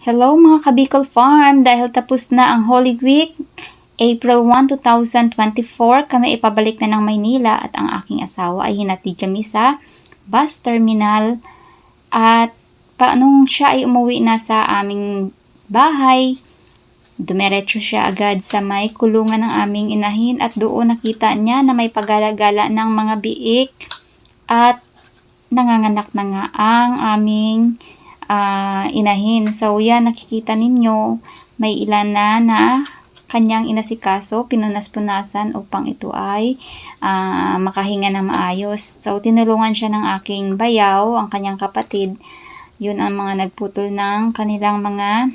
Hello mga Kabicol Farm! Dahil tapos na ang Holy Week, April 1, 2024, kami ipabalik na ng Maynila at ang aking asawa ay hinatid kami sa bus terminal at paanong siya ay umuwi na sa aming bahay, dumiretso siya agad sa may kulungan ng aming inahin at doon nakita niya na may pagala-gala ng mga biik at nanganganak na nga ang aming ah, inahin. So yan, nakikita ninyo, may ilan na na kanyang inasikaso, pinunas-punasan upang ito ay ah, makahinga ng maayos. So tinulungan siya ng aking bayaw, ang kanyang kapatid. Yun ang mga nagputol ng kanilang mga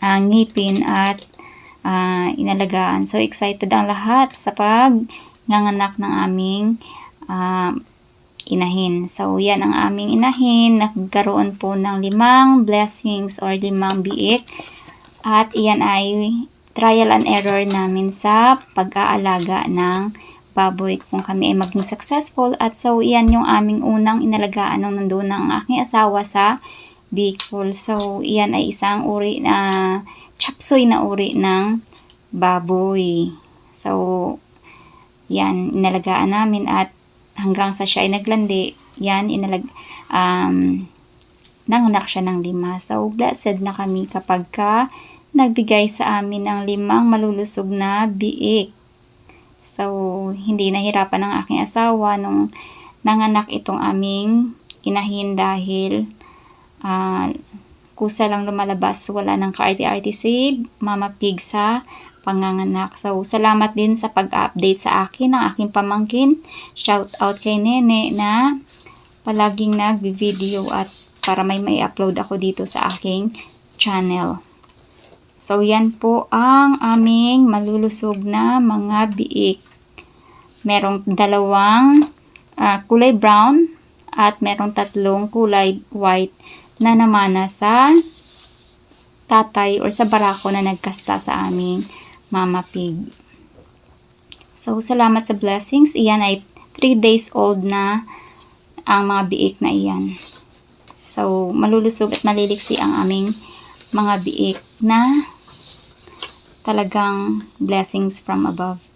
ah, ngipin at ah, inalagaan. So excited ang lahat sa pagnganganak ng aming ah, inahin. So, yan ang aming inahin. Nagkaroon po ng limang blessings or limang biik. At iyan ay trial and error namin sa pag-aalaga ng baboy kung kami ay maging successful. At so, iyan yung aming unang inalagaan nung nandun ang aking asawa sa Bicol. So, iyan ay isang uri na chapsoy na uri ng baboy. So, yan, inalagaan namin at hanggang sa siya ay naglandi, yan, inalag, um, nanganak siya ng lima. So, blessed na kami kapag ka nagbigay sa amin ng limang malulusog na biik. So, hindi nahirapan ng aking asawa nung nanganak itong aming inahin dahil ah, kusa lang lumalabas, wala ng ka-RT-RT save, Mama Pig sa panganganak. So, salamat din sa pag-update sa akin ng aking pamangkin. Shout out kay Nene na palaging nag-video at para may may upload ako dito sa aking channel. So, yan po ang aming malulusog na mga biik. Merong dalawang ah, kulay brown at merong tatlong kulay white na namana sa tatay or sa barako na nagkasta sa aming Mama Pig. So, salamat sa blessings. Iyan ay 3 days old na ang mga biik na iyan. So, malulusog at maliliksi ang aming mga biik na talagang blessings from above.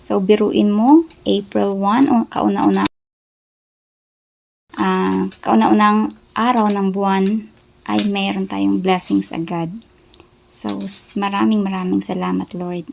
So, biruin mo, April 1, o kauna-una, ah, kauna-unang araw ng buwan ay mayroon tayong blessings agad. So, maraming maraming salamat, Lord.